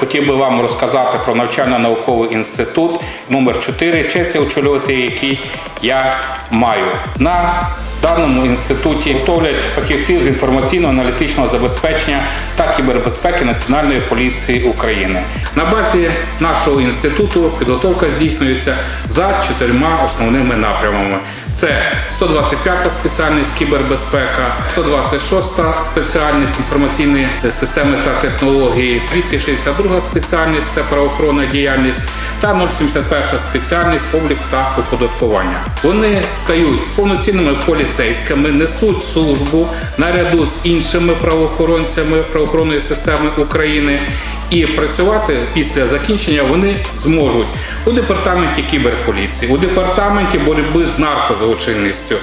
хотів би вам розказати про навчально-науковий інститут номер 4 честь очолювати який я маю. На даному інституті готовлять фахівців з інформаційно-аналітичного забезпечення та кібербезпеки Національної поліції України. На базі нашого інституту підготовка здійснюється за чотирма основними напрямами. Це 125-та спеціальність кібербезпека, 126-та спеціальність інформаційні системи та технології, 262 спеціальність це правоохоронна діяльність та 071 спеціальність облік та оподаткування. Вони стають повноцінними поліцейськими, несуть службу наряду з іншими правоохоронцями правоохоронної системи України. І працювати після закінчення вони зможуть у департаменті кіберполіції, у департаменті боротьби з наркозлочинністю,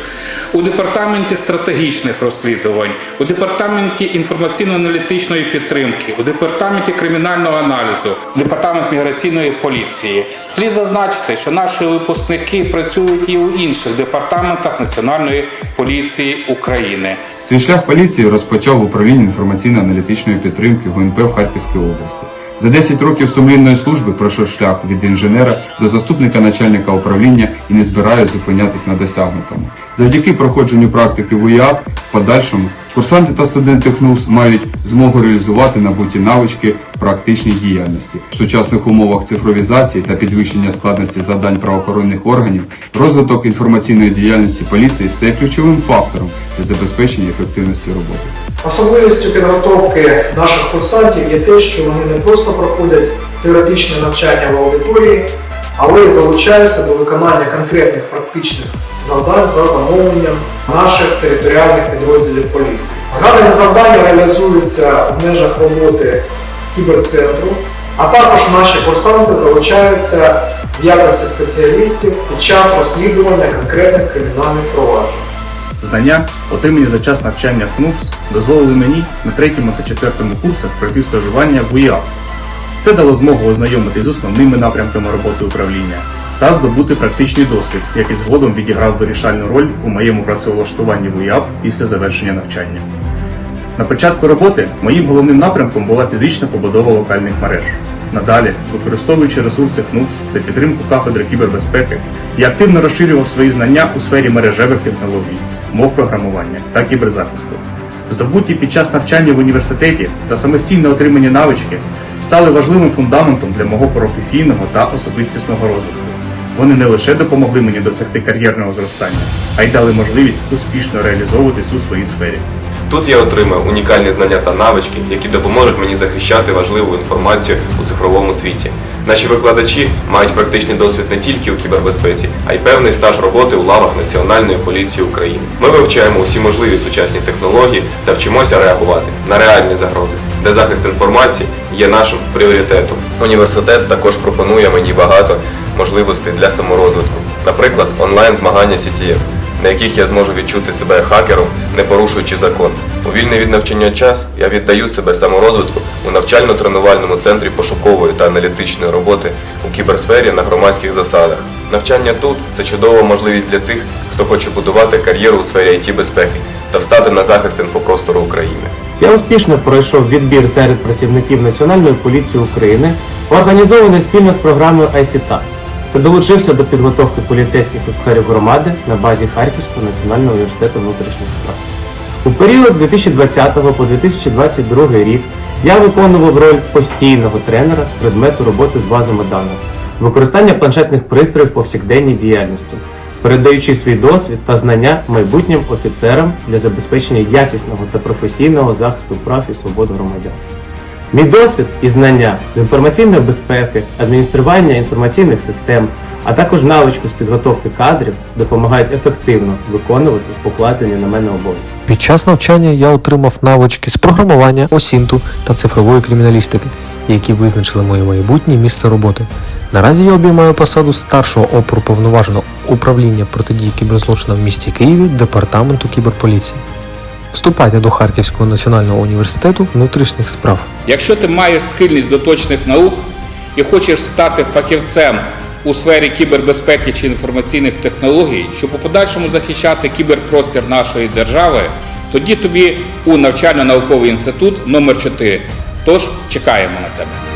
у департаменті стратегічних розслідувань, у департаменті інформаційно-аналітичної підтримки, у департаменті кримінального аналізу, департамент міграційної поліції. Слід зазначити, що наші випускники працюють і у інших департаментах Національної поліції України. Свій шлях поліції розпочав в управлінні інформаційно-аналітичної підтримки ГУНП в Харківській області. За 10 років сумлінної служби пройшов шлях від інженера до заступника начальника управління і не збираю зупинятись на досягнутому. Завдяки проходженню практики в УІАП в подальшому курсанти та студенти ХНУС мають змогу реалізувати набуті навички практичній діяльності. В сучасних умовах цифровізації та підвищення складності завдань правоохоронних органів розвиток інформаційної діяльності поліції стає ключовим фактором для забезпечення ефективності роботи. Особливістю підготовки наших курсантів є те, що вони не просто проходять теоретичне навчання в аудиторії, але й залучаються до виконання конкретних практичних завдань за замовленням наших територіальних підрозділів поліції. Згадані завдання реалізуються в межах роботи кіберцентру, а також наші курсанти залучаються в якості спеціалістів під час розслідування конкретних кримінальних проваджень. Знання, отримані за час навчання в КНУКС, дозволили мені на третьому та четвертому курсах пройти стажування в УЯП. Це дало змогу ознайомитись з основними напрямками роботи управління та здобути практичний досвід, який згодом відіграв вирішальну роль у моєму працевлаштуванні в УЯП після завершення навчання. На початку роботи моїм головним напрямком була фізична побудова локальних мереж. Надалі, використовуючи ресурси ХНУКС та підтримку кафедри кібербезпеки, я активно розширював свої знання у сфері мережевих технологій, мов програмування та кіберзахисту. Здобуті під час навчання в університеті та самостійне отримані навички стали важливим фундаментом для мого професійного та особистісного розвитку. Вони не лише допомогли мені досягти кар'єрного зростання, а й дали можливість успішно реалізовуватись у своїй сфері. Тут я отримав унікальні знання та навички, які допоможуть мені захищати важливу інформацію у цифровому світі. Наші викладачі мають практичний досвід не тільки у кібербезпеці, а й певний стаж роботи у лавах Національної поліції України. Ми вивчаємо усі можливі сучасні технології та вчимося реагувати на реальні загрози, де захист інформації є нашим пріоритетом. Університет також пропонує мені багато можливостей для саморозвитку, наприклад, онлайн змагання CTF на яких я зможу відчути себе хакером, не порушуючи закон. У вільний від навчання час я віддаю себе саморозвитку у навчально-тренувальному центрі пошукової та аналітичної роботи у кіберсфері на громадських засадах. Навчання тут це чудова можливість для тих, хто хоче будувати кар'єру у сфері it безпеки та встати на захист інфопростору України. Я успішно пройшов відбір серед працівників Національної поліції України, організований спільно з програмою ICTA, долучився до підготовки поліцейських офіцерів громади на базі Харківського національного університету внутрішніх справ. У період з 2020 по 2022 рік я виконував роль постійного тренера з предмету роботи з базами даних, використання планшетних пристроїв повсякденній діяльності, передаючи свій досвід та знання майбутнім офіцерам для забезпечення якісного та професійного захисту прав і свобод громадян. Мій досвід і знання з інформаційної безпеки, адміністрування інформаційних систем, а також навичку з підготовки кадрів допомагають ефективно виконувати покладені на мене обов'язки. Під час навчання я отримав навички з програмування, осінту та цифрової криміналістики, які визначили моє майбутнє місце роботи. Наразі я обіймаю посаду старшого оперуповноваженого управління протидії кіберзлочинам в місті Києві департаменту кіберполіції. Вступайте до Харківського національного університету внутрішніх справ. Якщо ти маєш схильність до точних наук і хочеш стати фахівцем у сфері кібербезпеки чи інформаційних технологій, щоб у подальшому захищати кіберпростір нашої держави, тоді тобі у навчально-науковий інститут номер 4 Тож чекаємо на тебе.